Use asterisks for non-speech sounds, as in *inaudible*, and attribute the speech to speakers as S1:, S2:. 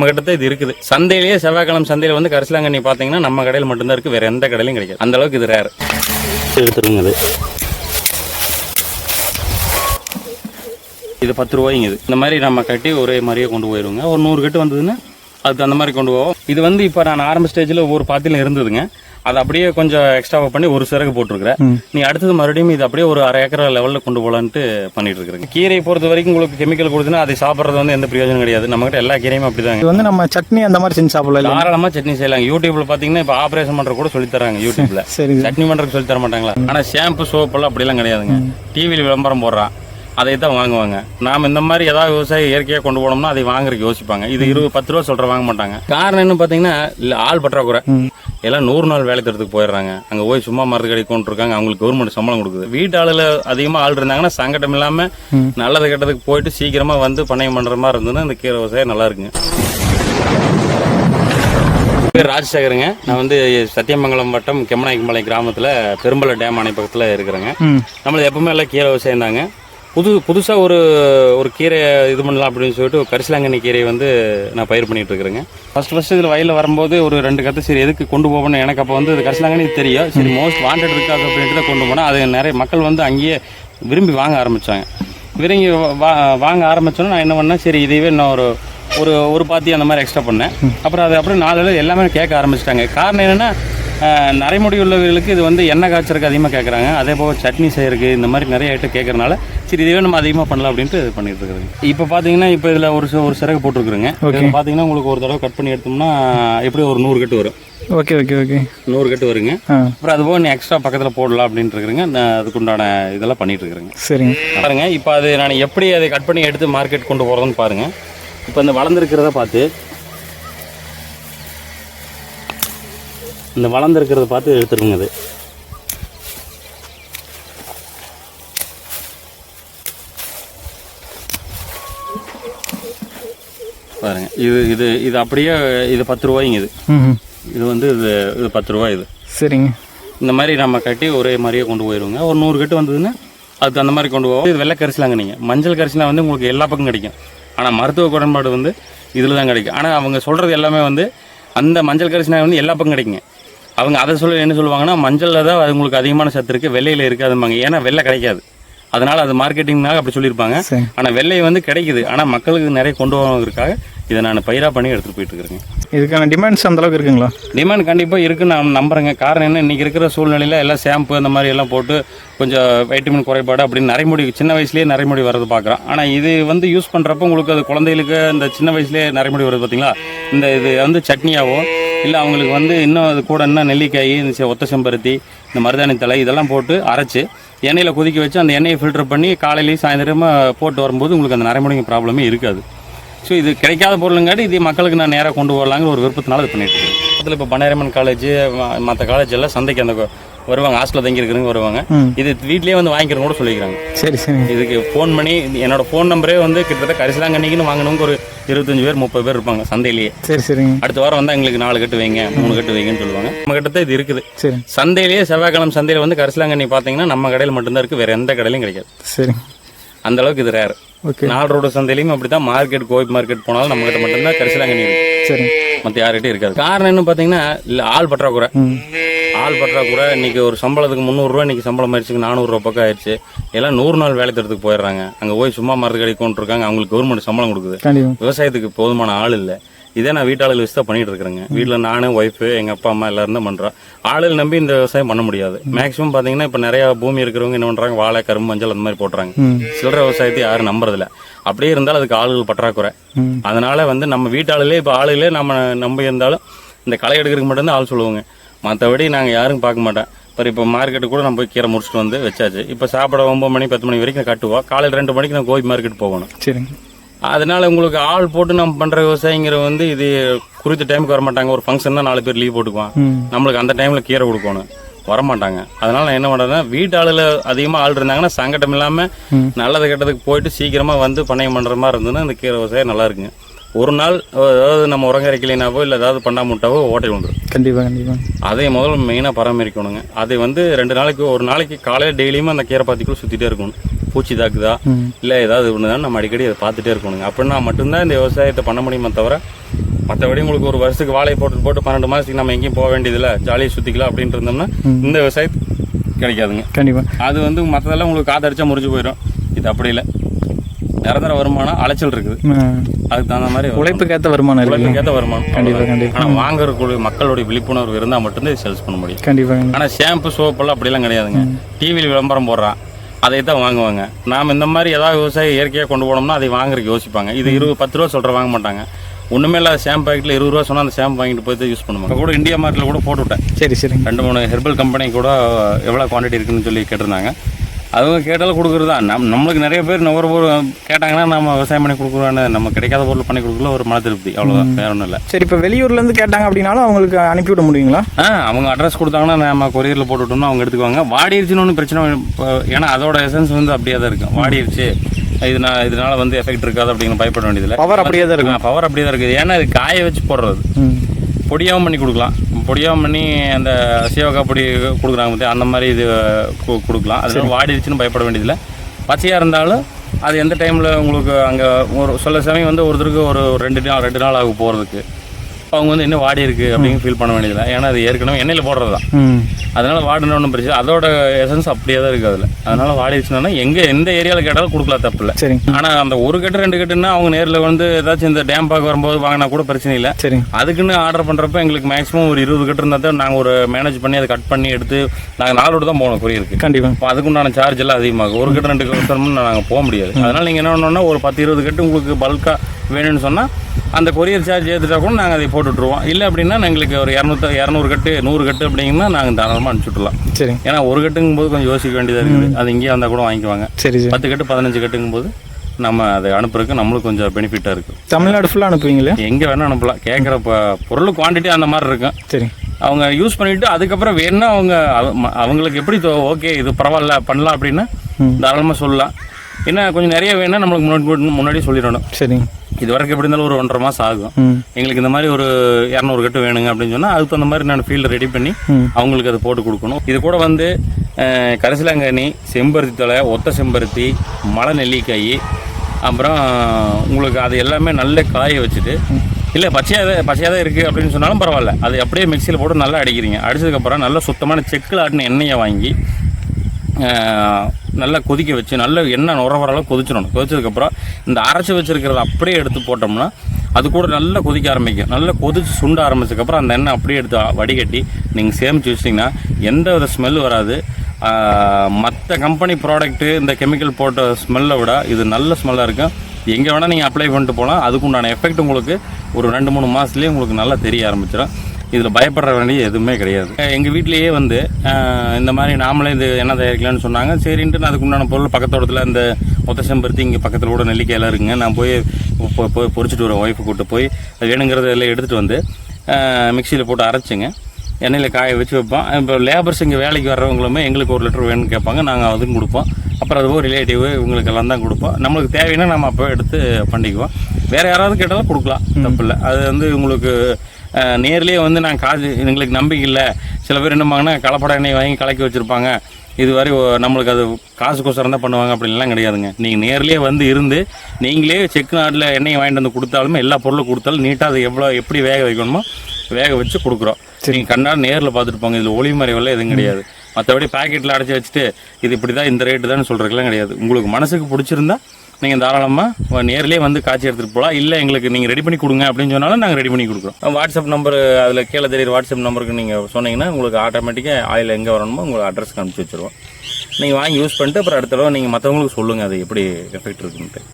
S1: நம்ம கிட்ட இது இருக்குது. சந்தையிலேயே செவ்வாய்க்கிழமை சந்தையில வந்து கரிசலாங்கண்ணி பாத்தீங்கன்னா நம்ம கடையில் மட்டும்தான் இருக்கு. வேற எந்த கடையிலும் கிடைக்காது. அந்த அளவுக்கு இது ரேர் எடுத்துருங்க இது. இது பத்து ரூபாய்ங்க இது. இந்த மாதிரி நம்ம கட்டி ஒரே மாதிரியே கொண்டு போயிருவோங்க. ஒரு நூறு கட்டு வந்ததுன்னா அதுக்கு அந்த மாதிரி கொண்டு போவோம். இது வந்து இப்போ நான் ஆரம்ப ஸ்டேஜில் ஒவ்வொரு பாத்தியிலும் இருந்ததுங்க. அதை அப்படியே கொஞ்சம் எக்ஸ்ட்ராவா பண்ணி ஒரு சிறகு போட்டிருக்கிறேன். நீ அடுத்தது மறுபடியும் இது அப்படியே ஒரு அரை ஏக்கர் லெவலில் கொண்டு போகலான்ட்டு பண்ணிட்டு இருக்கிறேங்க. கீரையை பொறுத்த வரைக்கும் உங்களுக்கு கெமிக்கல் கொடுத்துன்னா அதை சாப்பிட்றது வந்து எந்த பிரயோஜனம் கிடையாது. நம்மகிட்ட எல்லா கீரையும் அப்படிதாங்க.
S2: இது வந்து நம்ம சட்னி அந்த மாதிரி செஞ்சு சாப்பிடலாம் இல்ல
S1: தாராளமா சட்னி செய்யலாம் யூடியூப்ல பாத்தீங்கன்னா இப்ப ஆபரேஷன் பண்ற கூட சொல்லி தராங்க யூடியூப்ல. *laughs*
S2: சரி.
S1: சட்னி பண்றதுக்கு சொல்லி தர மாட்டாங்களா? ஆனா ஷாம்பு சோப் எல்லாம் அப்படிலாம் கிடையாதுங்க. டிவியில் விளம்பரம் போடுறான். அதை தான் வாங்குவாங்க. நாம இந்த மாதிரி ஏதாவது விவசாயி இயற்கையாக கொண்டு போனோம்னா அதை வாங்குறதுக்கு யோசிப்பாங்க. இது இருபது பத்து ரூபா சொல்ற வாங்க மாட்டாங்க. காரணம் என்ன பாத்தீங்கன்னா இல்ல ஆள் பற்றாக்குறை. எல்லாம் நூறு நாள் வேலை தரத்துக்கு போயிடுறாங்க. அங்க போய் சும்மா மருந்து கடை கொண்டு இருக்காங்க அவங்களுக்கு கவர்மெண்ட் சம்பளம் கொடுக்குது. வீட்டு ஆளுல அதிகமா ஆள் இருந்தாங்கன்னா சங்கடம் இல்லாம நல்லது கெட்டதுக்கு போயிட்டு சீக்கிரமா வந்து பண்ணையம் பண்ற மாதிரி இருந்ததுன்னா இந்த கீரை விவசாயம் நல்லா இருக்குங்க. பேர் ராஜசேகருங்க. நான் வந்து சத்தியமங்கலம் வட்டம் கெம்மநாயக்கம்பாளையம் கிராமத்தில் பெரும்பல டேம் அணை பக்கத்தில் இருக்கிறேங்க நம்மளது எப்பவுமே எல்லாம் கீரை விவசாயம் தாங்க. புது புதுசாக ஒரு ஒரு கீரை இது பண்ணலாம் அப்படின்னு சொல்லிட்டு ஒரு கரிசலாங்கண்ணி கீரையை வந்து நான் பயிர் பண்ணிட்டு இருக்கிறேங்க. ஃபர்ஸ்ட் ஃபர்ஸ்ட் இதில் வயலில் வரும்போது ஒரு ரெண்டு கத்தை சரி எதுக்கு கொண்டு போகணும்? எனக்கு அப்போ வந்து கரிசலாங்கண்ணி தெரியும். சரி மோஸ்ட் வாண்டட் இருக்காது அப்படின்ட்டு தான் கொண்டு போனால் அது நிறைய மக்கள் வந்து அங்கேயே விரும்பி வாங்க ஆரம்பித்தாங்க விரும்பி வா வாங்க ஆரம்பிச்சோன்னா நான் என்ன பண்ணேன்? சரி இதுவே இன்னும் ஒரு ஒரு ஒரு பாத்தி அந்த மாதிரி எக்ஸ்ட்ரா பண்ணேன். அப்புறம் அது அப்புறம் நாலு எல்லாமே கேட்க ஆரம்பிச்சிட்டாங்க. காரணம் என்னென்னா நரைமுடி உள்ளவர்களுக்கு இது வந்து எண்ணெய் காய்ச்சறதுக்கு அதிகமாக கேட்குறாங்க அதே போல் சட்னி செய்யறதுக்கு இந்த மாதிரி நிறைய ஐட்டம் கேட்கறனால சரி இதுவே நம்ம அதிகமாக பண்ணலாம் அப்படின்ட்டு இது பண்ணிட்டு இருக்கிறது. இப்போ பார்த்தீங்கன்னா இப்போ இதில் ஒரு சி- ஒரு சிறகு போட்டிருக்குறேங்க. பார்த்தீங்கன்னா உங்களுக்கு ஒரு தடவை கட் பண்ணி எடுத்தோம்னா எப்படி ஒரு நூறு கட்டு வரும்.
S2: ஓகே ஓகே ஓகே
S1: நூறு கட்டு வருங்க. அப்புறம் அது போக நீ எக்ஸ்ட்ரா பக்கத்தில் போடலாம் அப்படின்ட்டு இருக்கிறேங்க. நான் அதுக்குண்டான இதெல்லாம் பண்ணிட்டு இருக்கிறேங்க.
S2: சரிங்க
S1: பாருங்க இப்போ அது நான் எப்படி அதை கட் பண்ணி எடுத்து மார்க்கெட் கொண்டு போகிறதுன்னு பாருங்க. இப்போ இந்த வளர்ந்துருக்கிறத பார்த்து இந்த வளர்ந்துருக்கிறத பார்த்து எடுத்துருங்க அது. பாருங்க இது இது இது அப்படியே இது பத்து ரூபாய்ங்க இது. இது வந்து இது இது பத்து ரூபாய் இது.
S2: சரிங்க.
S1: இந்த மாதிரி நம்ம கட்டி ஒரே மாதிரியே கொண்டு போயிடுவோங்க ஒரு நூறு கட்டு வந்ததுன்னா அதுக்கு அந்த மாதிரி கொண்டு போவோம். இது வெள்ளை கரிசலாங்க நீங்கள் மஞ்சள் கரிசலாம் வந்து உங்களுக்கு எல்லா பக்கம் கிடைக்கும். ஆனால் மருத்துவ குடன்பாடு வந்து இதில் தான் கிடைக்கும். ஆனால் அவங்க சொல்கிறது எல்லாமே வந்து அந்த மஞ்சள் கரிசலாங்க வந்து எல்லா பக்கம் கிடைக்குங்க. அவங்க அதை சொல்ல என்ன சொல்லுவாங்கன்னா மஞ்சளில் தான் அது உங்களுக்கு அதிகமான சத்து இருக்குது வெள்ளையில் இருக்காதும்பாங்க. ஏன்னா வெள்ளை கிடைக்காது. அதனால் அது மார்க்கெட்டிங்னால அப்படி சொல்லியிருப்பாங்க. ஆனால் வெள்ளை வந்து கிடைக்குது. ஆனால் மக்களுக்கு நிறைய கொண்டு போகிறதுக்காக இதை நான் பயிராக பண்ணி எடுத்துகிட்டு போயிட்டு இருக்கிறேங்க.
S2: இதுக்கான டிமாண்ட்ஸ் அந்த அளவுக்கு இருக்குங்களா?
S1: டிமாண்ட் கண்டிப்பாக இருக்குன்னு நான் நம்புறேங்க. காரணம் என்ன? இன்றைக்கி இருக்கிற சூழ்நிலையில் எல்லாம் ஷாம்பு அந்த மாதிரி எல்லாம் போட்டு கொஞ்சம் வைட்டமின் குறைபாடு அப்படின்னு நரைமுடி சின்ன வயசுலேயே நரைமுடி வர்றது பார்க்குறோம் ஆனால் இது வந்து யூஸ் பண்ணுறப்ப உங்களுக்கு அது குழந்தைகளுக்கு இந்த சின்ன வயசுலேயே நரைமுடி வருது பார்த்தீங்களா இந்த இது வந்து சட்னியாவோ இல்லை அவங்களுக்கு வந்து இன்னும் அது கூட இன்னும் நெல்லிக்காய் இந்த செ- ஒத்த செம்பருத்தி இந்த மருதாணி தலை இதெல்லாம் போட்டு அரைச்சு எண்ணெயில் கொதிக்க வச்சு அந்த எண்ணெயை ஃபில்டர் பண்ணி காலையிலேயும் சாயந்தரமாக போட்டு வரும்போது உங்களுக்கு அந்த நரைமுடிங்க ப்ராப்ளமே இருக்காது. ஸோ இது கிடைக்காத பொருளுங்காட்டி இது மக்களுக்கு நான் நேராக கொண்டு வரலாங்கிற ஒரு விருப்பத்தினால இது பண்ணிட்டு இருக்கேன். இப்போ பன்னேரமன் காலேஜ் மற்ற காலேஜ் எல்லாம் சந்தைக்கு அந்த வருவாங்க ஹாஸ்டலில் தங்கி இருக்கிறவங்க வருவாங்க இது வீட்லயே வந்து வாங்கிக்கிறவங்க கூட சொல்லிக்கிறாங்க.
S2: சரி சரிங்க
S1: இதுக்கு ஃபோன் பண்ணி என்னோட ஃபோன் நம்பரே வந்து கிட்டத்தட்ட கரிசலாங்கண்ணிக்குன்னு வாங்கினவங்க ஒரு இருபத்தஞ்சு பேர் முப்பது பேர் இருப்பாங்க சந்தையிலேயே.
S2: சரி சரிங்க.
S1: அடுத்த வாரம் வந்து எங்களுக்கு நாலு கட்டு வைங்க மூணு கட்டு வைங்கன்னு சொல்லுவாங்க. நம்ம கிட்ட இது இருக்குது.
S2: சரி.
S1: சந்தையிலேயே செவ்வாய்க்கிழமை சந்தையில் வந்து கரிசலாங்கண்ணி பார்த்தீங்கன்னா நம்ம கடையில் மட்டும்தான் இருக்குது வேற எந்த கடையிலும் கிடைக்காது.
S2: சரிங்க
S1: அந்த அளவுக்கு இது ரேர்
S2: ஓகே.
S1: நாலு ரோடு சந்தையிலையும் அப்படி தான் மார்க்கெட் கோவை மார்க்கெட் போனாலும் நம்ம கிட்ட மட்டும்தான் கரிசலாங்கண்ணி
S2: சரிங்க
S1: மற்ற யார்கிட்டயும் இருக்காது. காரணம் என்ன பார்த்தீங்கன்னா இல்லை ஆள் பற்றாக்குறை. ஆள் பற்றாக்குறை இன்னைக்கு ஒரு சம்பளத்துக்கு முந்நூறுரூவா இன்னைக்கு சம்பளம் ஆயிடுச்சு நானூறுரூவா பக்கம் ஆயிடுச்சு. எல்லாம் நூறு நாள் வேலை தரத்துக்கு போயிடுறாங்க. அங்கே போய் சும்மா மருந்து கடை கொண்டு இருக்காங்க அவங்களுக்கு கவர்மெண்ட் சம்பளம் கொடுக்குது. விவசாயத்துக்கு போதுமான ஆள் இல்லை. இதே நான் வீட்டாளுகள் வச்சு தான் பண்ணிட்டு இருக்கிறேங்க. வீட்டில் நானும் ஒய்ஃபு எங்கள் அப்பா அம்மா எல்லாரும் தான் பண்ணுறோம் ஆளுகள் நம்பி இந்த விவசாயம் பண்ண முடியாது. மேக்ஸிமம் பார்த்தீங்கன்னா இப்போ நிறைய பூமி இருக்கிறவங்க என்ன பண்ணுறாங்க வாழை கரும்பு மஞ்சள் அந்த மாதிரி போட்டுறாங்க.
S2: ம்.
S1: சில்லறை விவசாயத்தை யாரும் நம்புறதில்ல. அப்படியே இருந்தாலும் அதுக்கு ஆளுகள் பற்றாக்குறை. அதனால வந்து நம்ம வீட்டாளுகளே இப்போ ஆளுகளே நம்ம நம்பி இருந்தாலும் இந்த களை எடுக்கிறதுக்கு மட்டும்தான் ஆள் சொல்லுவாங்க. மற்றபடி நாங்கள் யாரும் பார்க்க மாட்டோம். இப்போ இப்போ மார்க்கெட்டு கூட நம்ம போய் கீரை முடிச்சுட்டு வந்து வச்சாச்சு. இப்போ சாப்பிட ஒம்பது மணி பத்து மணி வரைக்கும் கட்டுவோம். காலையில் ரெண்டு மணிக்கு நான் கோவை மார்க்கெட் போகணும்.
S2: சரிங்க.
S1: அதனால உங்களுக்கு ஆள் போட்டு நம்ம பண்ணுற விவசாயிங்கிற வந்து இது குறித்த டைமுக்கு வர மாட்டாங்க ஒரு ஃபங்க்ஷன் தான் நாலு பேர் லீவ் போட்டுக்குவான். நம்மளுக்கு அந்த டைமில் கீரை கொடுக்கணும். வரமாட்டாங்க. அதனால நான் என்ன பண்ணுறேன்னா வீட்டு ஆளுல அதிகமாக ஆள் இருந்தாங்கன்னா சங்கடம் இல்லாமல்
S2: ம்.
S1: நல்லது கெட்டதுக்கு போயிட்டு சீக்கிரமாக வந்து பண்ணையம் பண்ணுற மாதிரி இருந்ததுன்னா இந்த கீரை விவசாயம் நல்லா இருக்குங்க. ஒரு நாள் அதாவது நம்ம உரங்கரைக்கலினாவோ இல்லை ஏதாவது பண்ணாமுட்டாவோ ஓட்டை விழுந்துரும்
S2: கண்டிப்பாக கண்டிப்பாக
S1: அதை முதல்ல மெயினாக பராமரிக்கணுங்க. அதை வந்து ரெண்டு நாளைக்கு ஒரு நாளைக்கு காலையில் டெய்லியுமே அந்த கீரை பாத்திக்குள்ள சுற்றிட்டே இருக்கணும். பூச்சி தாக்குதா இல்லை ஏதாவது ஒன்று நம்ம அடிக்கடி அதை பார்த்துட்டே இருக்கணுங்க. அப்படின்னா மட்டும்தான் இந்த விவசாயத்தை பண்ண முடியுமே தவிர மற்றபடி உங்களுக்கு ஒரு வருஷத்துக்கு வாழை போட்டு போட்டு பன்னெண்டு மாதத்துக்கு நம்ம எங்கேயும் போக வேண்டியதில்லை. ஜாலியாக சுற்றிக்கலாம் அப்படின்ட்டு இருந்தோம்னா இந்த விவசாயம் கிடைக்காதுங்க.
S2: கண்டிப்பாக
S1: அது வந்து மற்றதெல்லாம் உங்களுக்கு காத்தடிச்சா முறிஞ்சு போயிடும் இது அப்படி இல்லை. நிரந்தர வருமானம் அலைச்சல் இருக்குது. அதுக்கு தகுந்த மாதிரி
S2: உழைப்புக்கு ஏற்ற வருமானம் இருக்கு
S1: உழைப்புக்கேற்ற வருமானம்.
S2: கண்டிப்பா, கண்டிப்பா.
S1: ஆனால் வாங்குறக்கூடிய மக்களுடைய விழிப்புணர்வு இருந்தால் மட்டும்தான் இது சேல்ஸ் பண்ண முடியும்.
S2: கண்டிப்பாக
S1: ஆனால் ஷாம்பு சோப்பெல்லாம் அப்படிலாம் கிடையாதுங்க. டிவியில் விளம்பரம் போடுறான். அதை தான் வாங்குவாங்க. நாம் இந்த மாதிரி ஏதாவது விவசாயம் இயற்கையாக கொண்டு போனோம்னா அதை வாங்குறதுக்கு யோசிப்பாங்க. இது இருபது பத்து ரூபா சொல்கிற வாங்க மாட்டாங்க. ஒன்றுமே இல்லாத ஷாம்பு பாக்கெட்டில் இருபது ரூபா சொன்னால் அந்த ஷாம்பு வாங்கிட்டு போய் யூஸ் பண்ணுவாங்க. கூட இந்தியா மார்ட்டில் கூட போட்டு விட்டேன்.
S2: சரி சரிங்க
S1: ரெண்டு மூணு ஹெர்பல் கம்பெனி கூட எவ்வளோ குவான்டிட்டி இருக்குன்னு சொல்லி கேட்டிருந்தாங்க. அவங்க கேட்டாலும் கொடுக்குறது தான். நம் நம்மளுக்கு நிறைய பேர் நுகர்வோர் கேட்டாங்கன்னா நம்ம விவசாயம் பண்ணி கொடுக்குறோன்னு நம்ம கிடைக்காத பொருள் பண்ணி கொடுக்கல ஒரு மன திருப்தி. அவ்வளோதான் வேற ஒன்றும் இல்லை.
S2: சரி இப்போ வெளியூர்லேருந்து கேட்டாங்க அப்படின்னாலும் அவங்களுக்கு அனுப்பிவிட முடியுங்களா?
S1: ஆ அவங்க அட்ரஸ் கொடுத்தாங்கன்னா நம்ம கொரியரில் போட்டு விட்டோம்னா அவங்க எடுத்துக்குவாங்க. வாடிருச்சுன்னு ஒன்றும் பிரச்சனை ஏன்னா அதோட எசன்ஸ் வந்து அப்படியே தான் இருக்கும் வாடிருச்சு. இது நான் இதனால வந்து எஃபெக்ட் இருக்காது அப்படிங்கிற பயப்பட வேண்டியதில்லை.
S2: பவர் அப்படியே தான் இருக்கும்
S1: பவர் அப்படியே தான் இருக்குது. ஏன்னா இது காய வச்சு போடுறது. பொடியாகவும் பண்ணி கொடுக்கலாம். பொடியாகவும் பண்ணி அந்த சீவக்காய் பொடி கொடுக்குறாங்க பார்த்தியா அந்த மாதிரி இது கொடுக்கலாம். அதனால வாடிடுச்சுன்னு பயப்பட வேண்டியதில்லை. பச்சையாக இருந்தாலும் அது எந்த டைமில் உங்களுக்கு அங்கே ஒரு சில சமயம் வந்து ஒருத்தருக்கு ஒரு ரெண்டு நாள் ரெண்டு நாள் ஆகும் போகிறதுக்கு அவங்க வந்து இன்னும் வாடி இருக்குது அப்படின்னு ஃபீல் பண்ண வேண்டியதில்லை ஏன்னா அது ஏற்கனவே எண்ணெயில் போடுறது தான் அதனால வாடின ஒன்றும் பிரச்சனை அதோட எசன்ஸ் அப்படியே தான் இருக்குது அதில். அதனால வாடிடுச்சுன்னா எங்கே எந்த ஏரியாவில் கேட்டாலும் கொடுக்கலாம் தப்பு இல்லை.
S2: சரிங்க
S1: ஆனால் அந்த ஒரு கட்டு ரெண்டு கட்டுன்னா அவங்க நேரில் வந்து ஏதாச்சும் இந்த டேம் பார்க்க வரும்போது வாங்கினா கூட பிரச்சனை இல்லை.
S2: சரிங்க
S1: அதுக்குன்னு ஆர்டர் பண்ணுறப்ப எங்களுக்கு மேக்ஸிமம் ஒரு இருபது கட்டு இருந்தால் தான் நாங்கள் ஒரு மேனேஜ் பண்ணி அதை கட் பண்ணி எடுத்து நாங்கள் நாலோடு தான் போகணும் கொரியருக்கு
S2: கண்டிப்பாக
S1: அப்போ அதுக்குண்டான சார்ஜ் எல்லாம் அதிகமாகும். ஒரு கட்டு ரெண்டு கட்டு நாங்கள் போக முடியாது. அதனால நீங்கள் என்ன பண்ணணும்னா ஒரு பத்து இருபது கட்டு உங்களுக்கு பல்காக வேணும்னு சொன்னால் அந்த கொரியர் சார்ஜ் ஏற்றுட்டா கூட நாங்கள் அதை போட்டு விட்ருவோம் இல்லை அப்படின்னா எங்களுக்கு ஒரு இரநூத்தி இரநூறு கட்டு நூறு கட்டு அப்படிங்கன்னா நாங்கள் தாராளமாக அனுப்பிச்சு விட்றலாம்
S2: சரிங்க
S1: ஏன்னா ஒரு கட்டுங்கும் போது கொஞ்சம் யோசிக்க வேண்டியதாக இருக்குது. அது இங்கேயே வந்தால் கூட வாங்கிக்குவாங்க.
S2: சரி சரி.
S1: பத்து கட்டு பதினஞ்சு கட்டுங்கும் போது நம்ம அதை அனுப்புறதுக்கு நம்மளுக்கு கொஞ்சம் பெனிஃபிட்டாக இருக்குது
S2: தமிழ்நாடு ஃபுல்லாக அனுப்புவீங்களா?
S1: எங்கே வேணால் அனுப்பலாம். கேட்குற பொருள் குவான்டிட்டி அந்த மாதிரி இருக்கும்.
S2: சரிங்க
S1: அவங்க யூஸ் பண்ணிட்டு அதுக்கப்புறம் வேணும்னா அவங்க அவங்களுக்கு எப்படி ஓகே இது பரவாயில்ல பண்ணலாம் அப்படின்னா. தாராளமாக சொல்லலாம். என்ன கொஞ்சம் நிறைய வேணும்னா நம்மளுக்கு முன்னாடி முன்னாடி சொல்லிடணும்.
S2: சரிங்க
S1: இது வரைக்கும் எப்படி இருந்தாலும் ஒரு ஒன்றரை மாதம் ஆகும். எங்களுக்கு இந்த மாதிரி ஒரு இரநூறு கட்டு வேணுங்க அப்படின்னு சொன்னால் அதுக்கு தகுந்த மாதிரி நான் ஃபீல்டு ரெடி பண்ணி. அவங்களுக்கு அதை போட்டு கொடுக்கணும். இது கூட வந்து அஹ், கரிசலாங்கண்ணி செம்பருத்தி தலை ஒத்த செம்பருத்தி மலை நெல்லிக்காய் அப்புறம் உங்களுக்கு அது எல்லாமே நல்ல காய வச்சுட்டு இல்லை பச்சையாக தான் பச்சையாக தான் இருக்குது அப்படின்னு சொன்னாலும் பரவாயில்ல. அது அப்படியே மிக்சியில் போட்டு நல்லா அடிக்கிறீங்க. அடிச்சதுக்கப்புறம் நல்ல சுத்தமான செக்கில் ஆட்டின எண்ணெயை வாங்கி நல்லா கொதிக்க வச்சு நல்ல எண்ணெய் நுர வர கொதிச்சிடணும். கொதிச்சதுக்கப்புறம் இந்த அரைச்சி வச்சிருக்கிறத அப்படியே எடுத்து போட்டோம்னா அது கூட நல்லா கொதிக்க ஆரம்பிக்கும். நல்லா கொதிச்சு சுண்ட ஆரம்பிச்சதுக்கப்புறம் அந்த எண்ணெய் அப்படியே எடுத்து வடிகட்டி நீங்கள் சேமித்து வச்சிட்டிங்கன்னா எந்த வித ஸ்மெல் வராது. மற்ற கம்பெனி ப்ராடக்ட்டு இந்த கெமிக்கல் போட்ட ஸ்மெல்லை விட இது நல்ல ஸ்மெல்லாக இருக்கும். எங்கே வேணால் நீங்கள் அப்ளை பண்ணிட்டு போகலாம் அதுக்குண்டான எஃபெக்ட் உங்களுக்கு ஒரு ரெண்டு மூணு மாதத்துலேயே உங்களுக்கு நல்லா தெரிய ஆரம்பிச்சிடும். இதில் பயப்பட வேண்டிய எதுவுமே கிடையாது. எங்கள் வீட்டிலேயே வந்து இந்த மாதிரி நாமளே இது என்ன தயாரிக்கலாம்னு சொன்னாங்க. சரின்ட்டு நான் அதுக்குண்டான பொருள் பக்கத்தோட்டத்தில் இந்த ஒத்த செம்பருத்தி இங்கே பக்கத்தில் கூட நெல்லிக்காயெல்லாம் இருக்குங்க. நான் போய் போய் பொறிச்சிட்டு வரேன் ஒய்ஃபை கூட்டு போய். அது வேணுங்கிறத எல்லாம் எடுத்துகிட்டு வந்து மிக்சியில் போட்டு அரைச்சிங்க. எண்ணெயில் காய வச்சு வைப்போம். இப்போ லேபர்ஸ் இங்கே வேலைக்கு வர்றவங்களுமே எங்களுக்கு ஒரு லிட்டர் வேணும்னு கேட்பாங்க. நாங்கள் அதுக்கும் கொடுப்போம். அப்புறம் அதுவும் ரிலேட்டிவ் இவங்களுக்கு எல்லாம் தான் கொடுப்போம். நம்மளுக்கு தேவைன்னா நம்ம அப்போ எடுத்து பண்ணிக்குவோம். வேறு யாராவது கேட்டாலும் கொடுக்கலாம். தப்பில்லை அது வந்து உங்களுக்கு நேர்லயே வந்து நான் காசு எங்களுக்கு நம்பிக்கை இல்லை. சில பேர் என்னம்பாங்கன்னா கலப்பட எண்ணெய் வாங்கி கலக்கி வச்சுருப்பாங்க. இது வரை ஒ- நம்மளுக்கு அது காசுக்கோசரம் தான் பண்ணுவாங்க அப்படின்லாம் கிடையாதுங்க. நீங்கள் நேர்லயே வந்து இருந்து நீங்களே செக்கு நாட்டில் எண்ணெய் வாங்கிட்டு வந்து கொடுத்தாலுமே எல்லா பொருளும் கொடுத்தாலும் நீட்டாக அதை எவ்வளோ எப்படி வேக வைக்கணுமோ வேக வச்சு கொடுக்குறோம். நீங்கள் கண்ணாடி நேரில் பார்த்துட்டு போங்க இதில் ஒளி மறைவெல்லாம் எதுவும் கிடையாது. மற்றபடி பாக்கெட்டில் அடைச்சி வச்சுட்டு இது இப்படி தான் இந்த ரேட்டு தான் சொல்கிறதுக்கெல்லாம் கிடையாது. உங்களுக்கு மனசுக்கு பிடிச்சிருந்தா நீங்கள் தாராளமாக நேர்லேயே வந்து காய்ச்சி எடுத்துகிட்டு போகலாம் இல்லை எங்களுக்கு நீங்கள் ரெடி பண்ணி கொடுங்க அப்படின்னு சொன்னாலும் நாங்கள் ரெடி பண்ணி கொடுக்குறோம். வாட்ஸ்அப் நம்பர் அதில் கீழே தெரியுற வாட்ஸ்அப் நம்பருக்கு நீங்கள் சொன்னீங்கன்னா உங்களுக்கு ஆட்டோமேட்டிக்காக ஆயில் எங்கே வரணுமோ உங்களுக்கு அட்ரஸ்க்கு அனுப்பிச்சி வச்சுருவோம். நீங்கள் வாங்கி யூஸ் பண்ணிட்டு அப்புறம் அடுத்த தடவை நீங்கள் மற்றவங்களுக்கு சொல்லுங்கள் அது எப்படி எஃபெக்ட் இருக்குன்ட்டு.